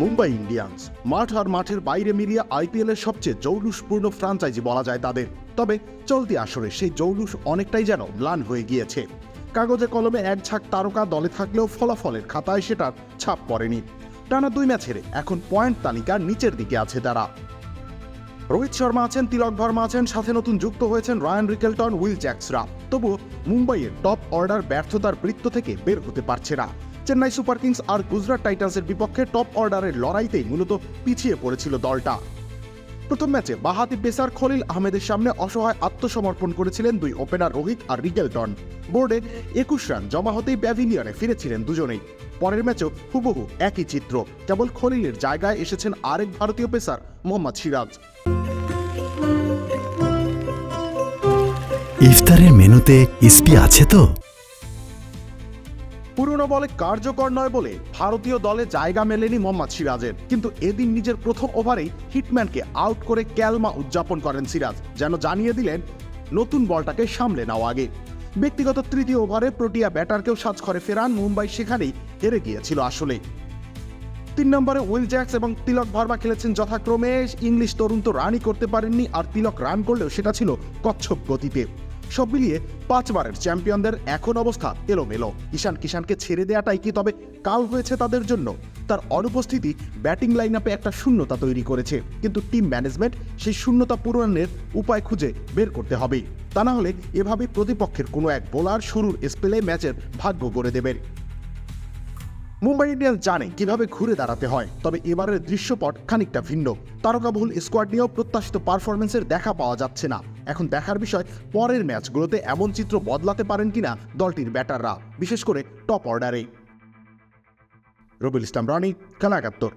Mumbai Indians. মাঠ আর মাঠের বাইরে মিলিয়ে আইপিএল এর সবচেয়ে জৌলুসপূর্ণ ফ্রাঞ্চাইজি বলা যায় তাদের। তবে চলতি আসরে সেই জৌলুস অনেকটাই যেন ম্লান হয়ে গিয়েছে। কাগজে কলমে এক ঝাঁক তারকা দলে থাকলেও ফলাফলের খাতায় সেটার ছাপ পড়েনি। টানা দুই ম্যাচের এখন পয়েন্ট তালিকার নিচের দিকে আছে তারা। রোহিত শর্মা আছেন, তিলক ভার্মা আছেন, সাথে নতুন যুক্ত হয়েছেন রায়ান রিকেলটন, উইল জ্যাক্সরা। তবুও মুম্বাইয়ের টপ অর্ডার ব্যর্থতার বৃত্ত থেকে বের হতে পারছে না। চেন্নাই সুপার কিংস আর গুজরাট টাইটান্সের বিপক্ষে টপ অর্ডারের লড়াইতেই মূলত পিছিয়ে পড়েছিল দলটা। প্রথম ম্যাচে বাহাতি পেসার খলিল আহমেদের সামনে অসহায় আত্মসমর্পণ করেছিলেন দুই ওপেনার রোহিত আর রিকেলটন। বোর্ডে একুশ রান জমা হতেই প্যাভিলিয়নে ফিরেছিলেন দুজনেই। পরের ম্যাচেও হুবহু একই চিত্র, কেবল খলিলের জায়গায় এসেছেন আরেক ভারতীয় পেসার মোহাম্মদ সিরাজ। ইফতারের মেনুতে ইসপি আছে তো? পুরনো বলে কার্যকর নয় বলে ভারতীয় দলে জায়গা মেলেনি মোহাম্মদ সিরাজের। কিন্তু এদিন নিজের প্রথম ওভারেই হিটম্যানকে আউট করে ক্যালমা উদযাপন করেন সিরাজ, যেন জানিয়ে দিলেন নতুন বলটাকে সামলে নাও আগে। ব্যক্তিগত তৃতীয় ওভারে প্রোটিয়া ব্যাটারকেও সাজ করে ফেরান মুম্বাই, সেখানেই হেরে গিয়েছিল আসলে। তিন নম্বরে উইল জ্যাক্স এবং তিলক ভার্মা খেলেছেন যথাক্রমে। ইংলিশ তরুণ তো রানই করতে পারেননি, আর তিলক রান করলেও সেটা ছিল কচ্ছপ গতিতে। সব মিলিয়ে পাঁচবারের চ্যাম্পিয়নদের এখন অবস্থা এলোমেলো। ঈশান কিষানকে ছেড়ে দেওয়াটাই কি তবে কাল হয়েছে তাদের জন্য? তার অনুপস্থিতি ব্যাটিং লাইন আপে একটা শূন্যতা তৈরি করেছে। কিন্তু টিম ম্যানেজমেন্ট সেই শূন্যতা পূরণের উপায় খুঁজে বের করতে হবে। তা না হলে এভাবে প্রতিপক্ষের কোনো এক বোলার শুরুর স্পেলে ম্যাচের ভাগ্য গড়ে দেবে। মুম্বাই ইন্ডিয়ান্স জানে কীভাবে ঘুরে দাঁড়াতে হয়, তবে এবারের দৃশ্যপট খানিকটা ভিন্ন। তারকাবহুল স্কোয়াড নিয়েও প্রত্যাশিত পারফরমেন্সের দেখা পাওয়া যাচ্ছে না। এখন দেখার বিষয়, পরের ম্যাচগুলোতে এমন চিত্র বদলাতে পারেন কিনা দলটির ব্যাটাররা, বিশেষ করে টপ অর্ডারে রবিল ইসলাম রানি খেলা একাত্তর।